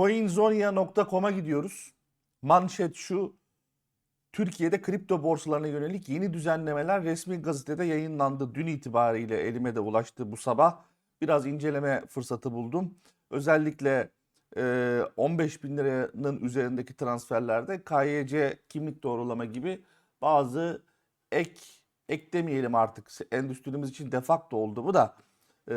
Coinzonia.com'a gidiyoruz. Manşet şu. Türkiye'de kripto borsalarına yönelik yeni düzenlemeler resmi gazetede yayınlandı. Dün itibariyle elime de ulaştı bu sabah. Biraz inceleme fırsatı buldum. Özellikle e, 15 bin liranın üzerindeki transferlerde KYC kimlik doğrulama gibi bazı ek ek demeyelim artık endüstrimiz için defakto oldu bu da. E,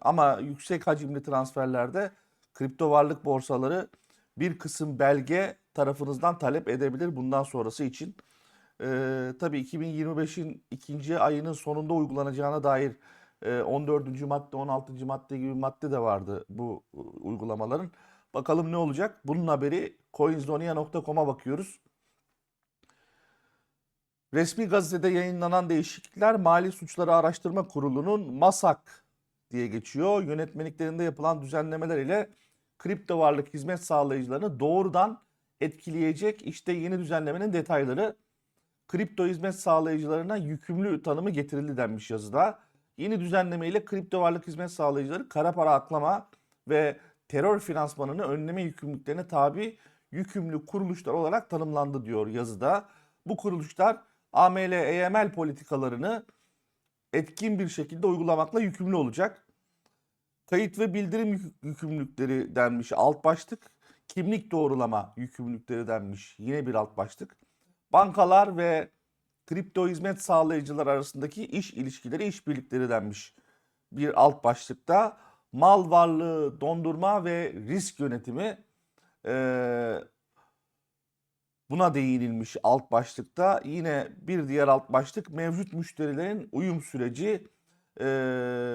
ama yüksek hacimli transferlerde kripto varlık borsaları bir kısım belge tarafınızdan talep edebilir bundan sonrası için. Ee, tabii 2025'in ikinci ayının sonunda uygulanacağına dair e, 14. madde, 16. madde gibi madde de vardı bu e, uygulamaların. Bakalım ne olacak? Bunun haberi coinzonia.com'a bakıyoruz. Resmi gazetede yayınlanan değişiklikler Mali Suçları Araştırma Kurulu'nun MASAK diye geçiyor. Yönetmeliklerinde yapılan düzenlemeler ile kripto varlık hizmet sağlayıcılarını doğrudan etkileyecek işte yeni düzenlemenin detayları. Kripto hizmet sağlayıcılarına yükümlü tanımı getirildi denmiş yazıda. Yeni düzenleme ile kripto varlık hizmet sağlayıcıları kara para aklama ve terör finansmanını önleme yükümlülüklerine tabi yükümlü kuruluşlar olarak tanımlandı diyor yazıda. Bu kuruluşlar AML, EML politikalarını etkin bir şekilde uygulamakla yükümlü olacak. Kayıt ve bildirim yük- yükümlülükleri denmiş alt başlık. Kimlik doğrulama yükümlülükleri denmiş yine bir alt başlık. Bankalar ve kripto hizmet sağlayıcılar arasındaki iş ilişkileri, işbirlikleri denmiş bir alt başlıkta. Mal varlığı dondurma ve risk yönetimi eee, buna değinilmiş alt başlıkta. Yine bir diğer alt başlık mevcut müşterilerin uyum süreci e,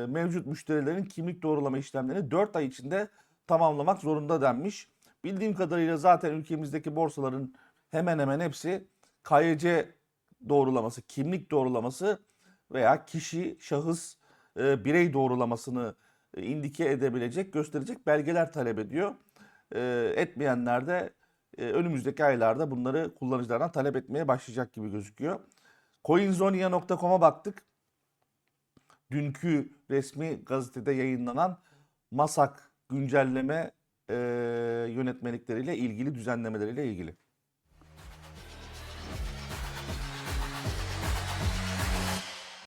mevcut müşterilerin kimlik doğrulama işlemlerini 4 ay içinde tamamlamak zorunda denmiş. Bildiğim kadarıyla zaten ülkemizdeki borsaların hemen hemen hepsi KYC doğrulaması, kimlik doğrulaması veya kişi, şahıs, e, birey doğrulamasını e, indike edebilecek, gösterecek belgeler talep ediyor. E, etmeyenler de e, önümüzdeki aylarda bunları kullanıcılardan talep etmeye başlayacak gibi gözüküyor. Coinzonia.com'a baktık dünkü resmi gazetede yayınlanan MASAK güncelleme e, yönetmelikleriyle ilgili düzenlemeleriyle ilgili.